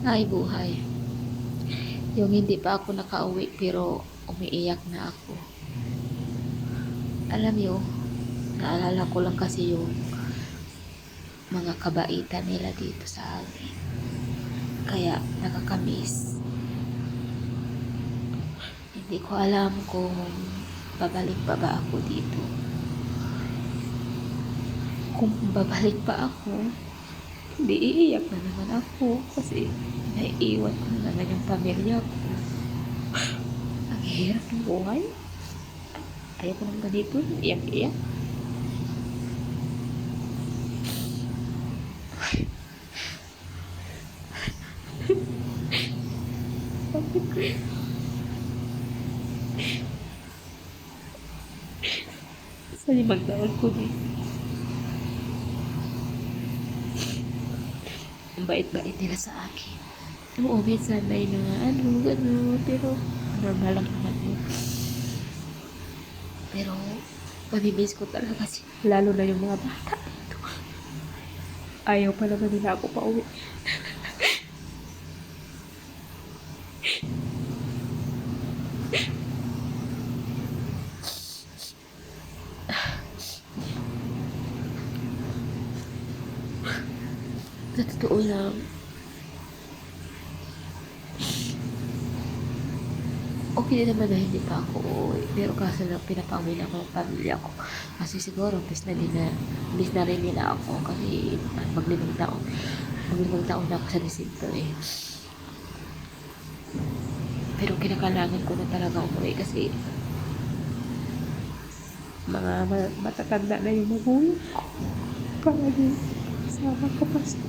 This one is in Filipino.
Ay, buhay. Yung hindi pa ako nakauwi pero umiiyak na ako. Alam niyo, naalala ko lang kasi yung mga kabaitan nila dito sa amin. Kaya nakakamiss. Hindi ko alam kung babalik pa ba ako dito. Kung babalik pa ako, hindi iiyak na naman ako kasi naiiwan ko na naman yung pamilya ko. Ang hirap ng buhay. Ayaw ko ng ganito, iyak-iyak. Sa limang taon ko dito. Ang bait-bait nila sa akin. Oo, minsan may mga ano, gano'n, pero normal lang naman yun. Pero, mamimiss ko talaga kasi, lalo na yung mga bata dito. Ayaw pa naman nila ako pa uwi. Sa totoo lang, okay din naman na hindi pa ako uuwi. Pero kaso lang pinapauwi na ako ng pamilya ko. Kasi siguro, miss na, din na, miss na rin nila ako kasi maglimang taon. Maglimang taon na ako sa December eh. Pero kinakailangan ko na talaga umuwi kasi mga ma- matatanda na yung magulang ko. Palagi sama ko pa sa